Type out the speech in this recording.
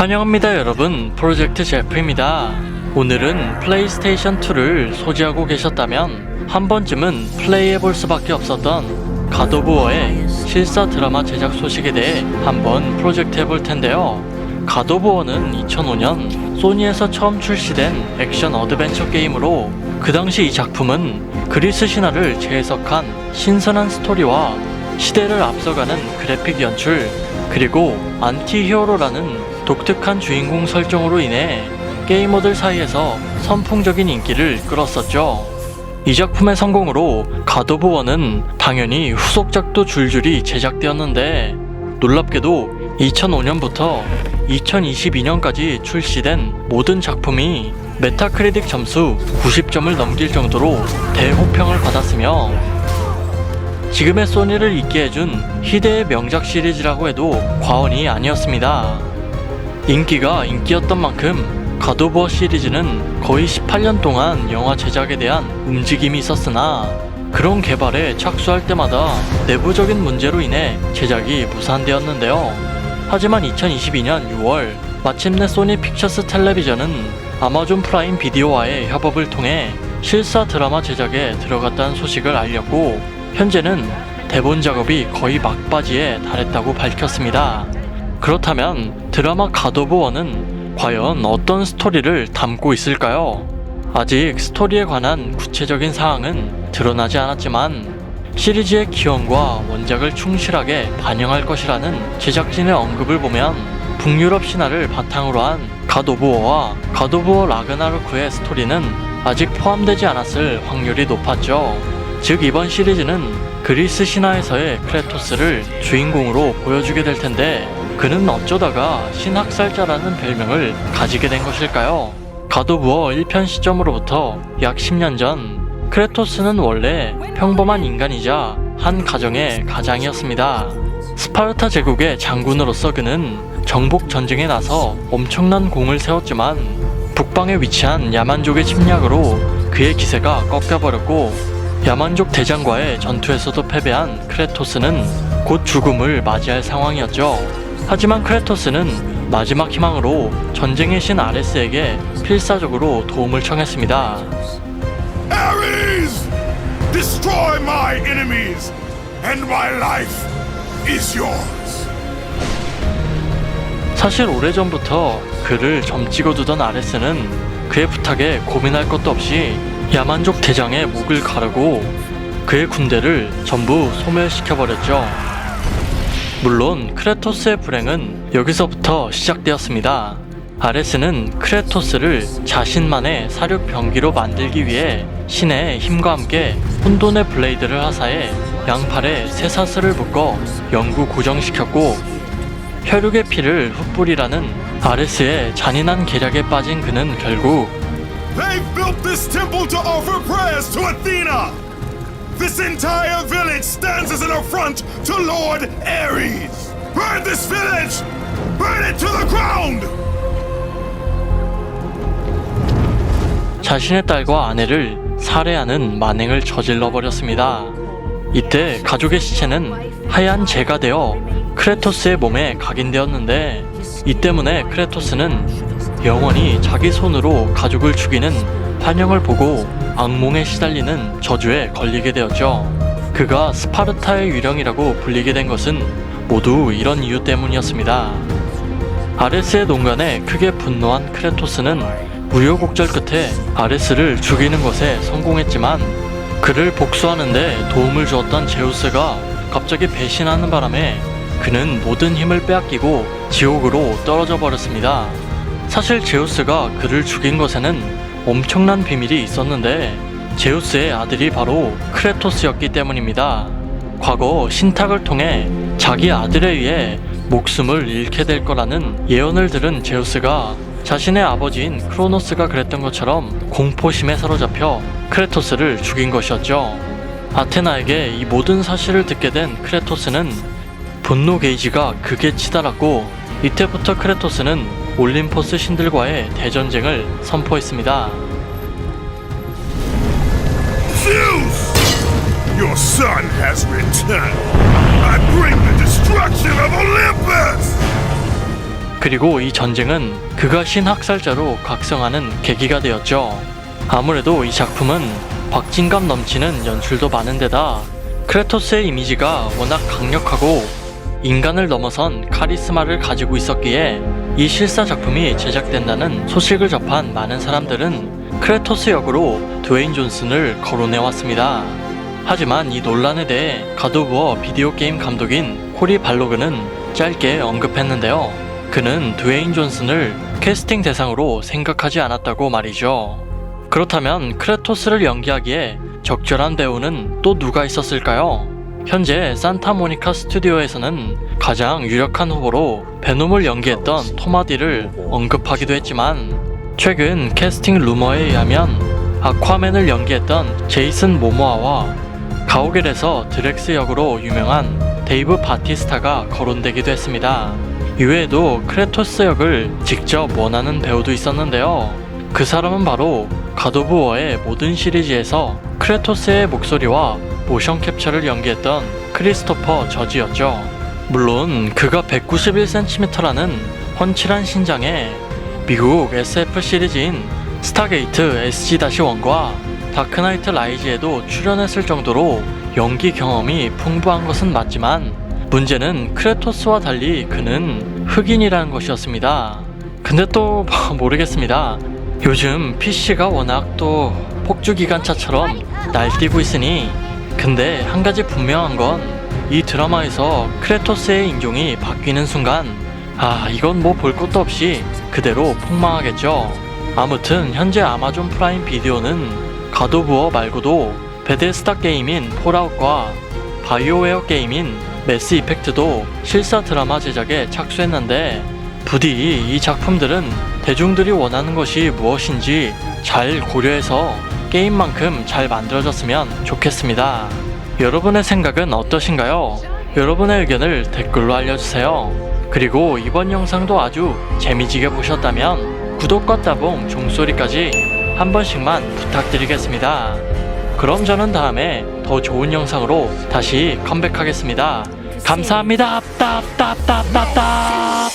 환영합니다 여러분. 프로젝트 제프입니다. 오늘은 플레이스테이션 2를 소지하고 계셨다면 한 번쯤은 플레이해볼 수밖에 없었던 가도부어의 실사 드라마 제작 소식에 대해 한번 프로젝트 해볼 텐데요 가도부어는 2005년 소니에서 처음 출시된 액션 어드벤처 게임으로 그 당시 이 작품은 그리스 신화를 재해석한 신선한 스토리와 시대를 앞서가는 그래픽 연출 그리고 안티 히어로라는 독특한 주인공 설정으로 인해 게이머들 사이에서 선풍적인 인기를 끌었었죠. 이 작품의 성공으로 가도브원은 당연히 후속작도 줄줄이 제작되었는데 놀랍게도 2005년부터 2022년까지 출시된 모든 작품이 메타크리틱 점수 90점을 넘길 정도로 대호평을 받았으며 지금의 소니를 있게 해준 희대의 명작 시리즈라고 해도 과언이 아니었습니다. 인기가 인기였던 만큼 가도버 시리즈는 거의 18년 동안 영화 제작에 대한 움직임이 있었으나 그런 개발에 착수할 때마다 내부적인 문제로 인해 제작이 무산되었는데요. 하지만 2022년 6월 마침내 소니 픽처스 텔레비전은 아마존 프라임 비디오와의 협업을 통해 실사 드라마 제작에 들어갔다는 소식을 알렸고 현재는 대본 작업이 거의 막바지에 달했다고 밝혔습니다. 그렇다면 드라마 가도브원은 과연 어떤 스토리를 담고 있을까요? 아직 스토리에 관한 구체적인 사항은 드러나지 않았지만 시리즈의 기원과 원작을 충실하게 반영할 것이라는 제작진의 언급을 보면 북유럽 신화를 바탕으로 한 가도브워와 가도브워 라그나로크의 스토리는 아직 포함되지 않았을 확률이 높았죠. 즉 이번 시리즈는 그리스 신화에서의 크레토스를 주인공으로 보여주게 될 텐데 그는 어쩌다가 신학살자라는 별명을 가지게 된 것일까요? 가도부어 1편 시점으로부터 약 10년 전 크레토스는 원래 평범한 인간이자 한 가정의 가장이었습니다. 스파르타 제국의 장군으로서 그는 정복 전쟁에 나서 엄청난 공을 세웠지만 북방에 위치한 야만족의 침략으로 그의 기세가 꺾여버렸고 야만족 대장과의 전투에서도 패배한 크레토스는 곧 죽음을 맞이할 상황이었죠. 하지만 크레토스는 마지막 희망으로 전쟁의 신 아레스에게 필사적으로 도움을 청했습니다. Ares! Destroy my enemies, and my life is yours. 사실 오래전부터 그를 점 찍어 두던 아레스는 그의 부탁에 고민할 것도 없이 야만족 대장의 목을 가르고 그의 군대를 전부 소멸시켜버렸죠. 물론 크레토스의 불행은 여기서부터 시작되었습니다. 아레스는 크레토스를 자신만의 사륙 병기로 만들기 위해 신의 힘과 함께 혼돈의 블레이드를 하사해 양팔에 쇠사슬을 묶어 영구 고정시켰고 혈육의 피를 흩뿌리라는 아레스의 잔인한 계략에 빠진 그는 결국 They built this temple to offer prayers to Athena. This entire village stands as an affront to Lord Ares. Burn this village! Burn it to the ground! 자신의 딸과 아내를 살해하는 만행을 저질러 버렸습니다. 이때 가족의 시체는 하얀 재가 되어 크레토스의 몸에 각인되었는데 이 때문에 크레토스는 영원히 자기 손으로 가족을 죽이는 환영을 보고 악몽에 시달리는 저주에 걸리게 되었죠. 그가 스파르타의 유령이라고 불리게 된 것은 모두 이런 이유 때문이었습니다. 아레스의 농간에 크게 분노한 크레토스는 우여곡절 끝에 아레스를 죽이는 것에 성공했지만 그를 복수하는데 도움을 주었던 제우스가 갑자기 배신하는 바람에 그는 모든 힘을 빼앗기고 지옥으로 떨어져 버렸습니다. 사실 제우스가 그를 죽인 것에는 엄청난 비밀이 있었는데 제우스의 아들이 바로 크레토스였기 때문입니다. 과거 신탁을 통해 자기 아들에 의해 목숨을 잃게 될 거라는 예언을 들은 제우스가 자신의 아버지인 크로노스가 그랬던 것처럼 공포심에 사로잡혀 크레토스를 죽인 것이었죠. 아테나에게 이 모든 사실을 듣게 된 크레토스는 분노 게이지가 극에 치달았고 이때부터 크레토스는 올림포스 신들과의 대전쟁을 선포했습니다. 그리고 이 전쟁은 그가 신학살자로 각성하는 계기가 되었죠. 아무래도 이 작품은 박진감 넘치는 연출도 많은 데다 크레토스의 이미지가 워낙 강력하고 인간을 넘어선 카리스마를 가지고 있었기에 이 실사 작품이 제작된다는 소식을 접한 많은 사람들은 크레토스 역으로 드웨인 존슨을 거론해왔습니다. 하지만 이 논란에 대해 가도부어 비디오 게임 감독인 코리 발로그는 짧게 언급했는데요. 그는 드웨인 존슨을 캐스팅 대상으로 생각하지 않았다고 말이죠. 그렇다면 크레토스를 연기하기에 적절한 배우는 또 누가 있었을까요? 현재 산타모니카 스튜디오에서는 가장 유력한 후보로 베놈을 연기했던 토마디를 언급하기도 했지만 최근 캐스팅 루머에 의하면 아쿠아맨을 연기했던 제이슨 모모아와 가오겔에서 드렉스 역으로 유명한 데이브 바티스타가 거론되기도 했습니다. 이외에도 크레토스 역을 직접 원하는 배우도 있었는데요. 그 사람은 바로 가도부어의 모든 시리즈에서 크레토스의 목소리와 모션 캡처를 연기했던 크리스토퍼 저지였죠. 물론 그가 191cm라는 훤칠한 신장에 미국 SF 시리즈인 스타게이트 SG-1과 다크나이트 라이즈에도 출연했을 정도로 연기 경험이 풍부한 것은 맞지만 문제는 크레토스와 달리 그는 흑인이라는 것이었습니다. 근데 또 모르겠습니다. 요즘 PC가 워낙 또 폭주 기관차처럼 날뛰고 있으니 근데 한 가지 분명한 건 이 드라마에서 크레토스의 인종이 바뀌는 순간 아 이건 뭐 볼 것도 없이 그대로 폭망하겠죠. 아무튼 현재 아마존 프라임 비디오는 가도부어 말고도 베데스다 게임인 폴아웃과 바이오웨어 게임인 매스 이펙트도 실사 드라마 제작에 착수했는데 부디 이 작품들은 대중들이 원하는 것이 무엇인지 잘 고려해서 게임만큼 잘 만들어졌으면 좋겠습니다. 여러분의 생각은 어떠신가요? 여러분의 의견을 댓글로 알려주세요. 그리고 이번 영상도 아주 재미지게 보셨다면 구독과 따봉 종소리까지 한 번씩만 부탁드리겠습니다. 그럼 저는 다음에 더 좋은 영상으로 다시 컴백하겠습니다. 감사합니다. 따따따따따